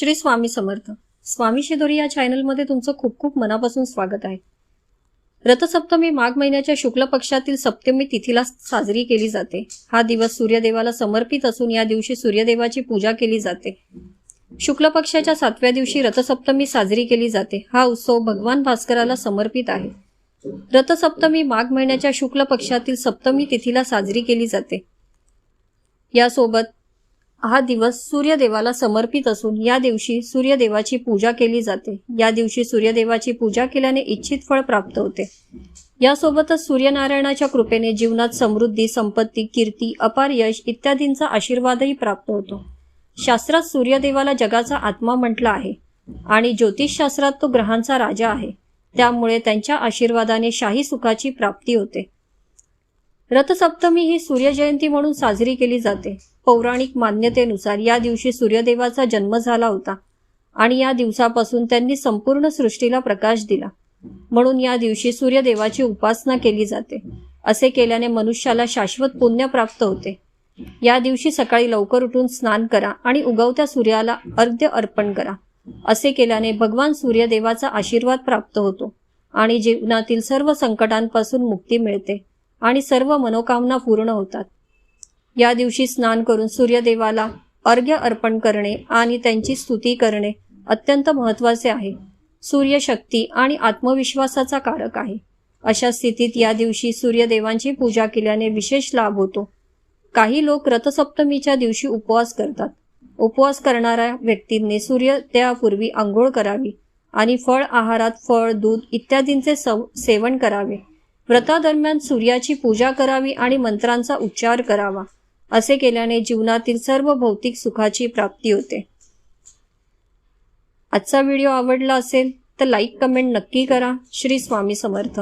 श्री स्वामी समर्थ. स्वामी शिदोरी या चॅनलमध्ये तुमचं खूप खूप मनापासून स्वागत आहे. रथसप्तमी माघ महिन्याच्या शुक्ल पक्षातील सप्तमी तिथीला साजरी केली जाते. हा दिवस सूर्यदेवाला समर्पित असून या दिवशी सूर्यदेवाची पूजा केली जाते. शुक्ल पक्षाच्या सातव्या दिवशी रथसप्तमी साजरी केली जाते. हा उत्सव भगवान भास्कराला समर्पित आहे. रथसप्तमी माघ महिन्याच्या शुक्ल पक्षातील सप्तमी तिथीला साजरी केली जाते. यासोबत हा दिवस सूर्यदेवाला समर्पित असून या दिवशी सूर्यदेवाची पूजा केली जाते. या दिवशी सूर्यदेवाची पूजा केल्याने इच्छित फळ प्राप्त होते. यासोबतच सूर्यनारायणाच्या कृपेने जीवनात समृद्धी संपत्ती कीर्ती अपार यश इत्यादींचा आशीर्वादही प्राप्त होतो. शास्त्रात सूर्यदेवाला जगाचा आत्मा म्हटला आहे आणि ज्योतिषशास्त्रात तो ग्रहांचा राजा आहे. त्यामुळे त्यांच्या आशीर्वादाने शाही सुखाची प्राप्ती होते. रथसप्तमी ही सूर्यजयंती म्हणून साजरी केली जाते. पौराणिक मान्यतेनुसार या दिवशी सूर्यदेवाचा जन्म झाला होता आणि या दिवसापासून त्यांनी संपूर्ण सृष्टीला प्रकाश दिला. म्हणून या दिवशी सूर्यदेवाची उपासना केली जाते. असे केल्याने मनुष्याला शाश्वत पुण्य प्राप्त होते. या दिवशी सकाळी लवकर उठून स्नान करा आणि उगवत्या सूर्याला अर्ध्य अर्पण करा. असे केल्याने भगवान सूर्यदेवाचा आशीर्वाद प्राप्त होतो आणि जीवनातील सर्व संकटांपासून मुक्ती मिळते आणि सर्व मनोकामना पूर्ण होतात. या दिवशी स्नान करून सूर्यदेवाला अर्घ्य अर्पण करणे आणि त्यांची स्तुती करणे अत्यंत महत्त्वाचे आहे. सूर्यशक्ती आणि आत्मविश्वासाचा कारक आहे. अशा स्थितीत या दिवशी सूर्यदेवांची पूजा केल्याने विशेष लाभ होतो. काही लोक रथसप्तमीच्या दिवशी उपवास करतात. उपवास करणाऱ्या व्यक्तींनी सूर्योदयापूर्वी आंघोळ करावी आणि फळ आहारात फळ दूध इत्यादींचे सव सेवन करावे. व्रतादरम्यान सूर्याची पूजा करावी आणि मंत्रांचा उच्चार करावा. असे केल्याने जीवनातील सर्व भौतिक सुखाची प्राप्ती होते. आजचा व्हिडिओ आवडला असेल तर लाईक कमेंट नक्की करा. श्री स्वामी समर्थ.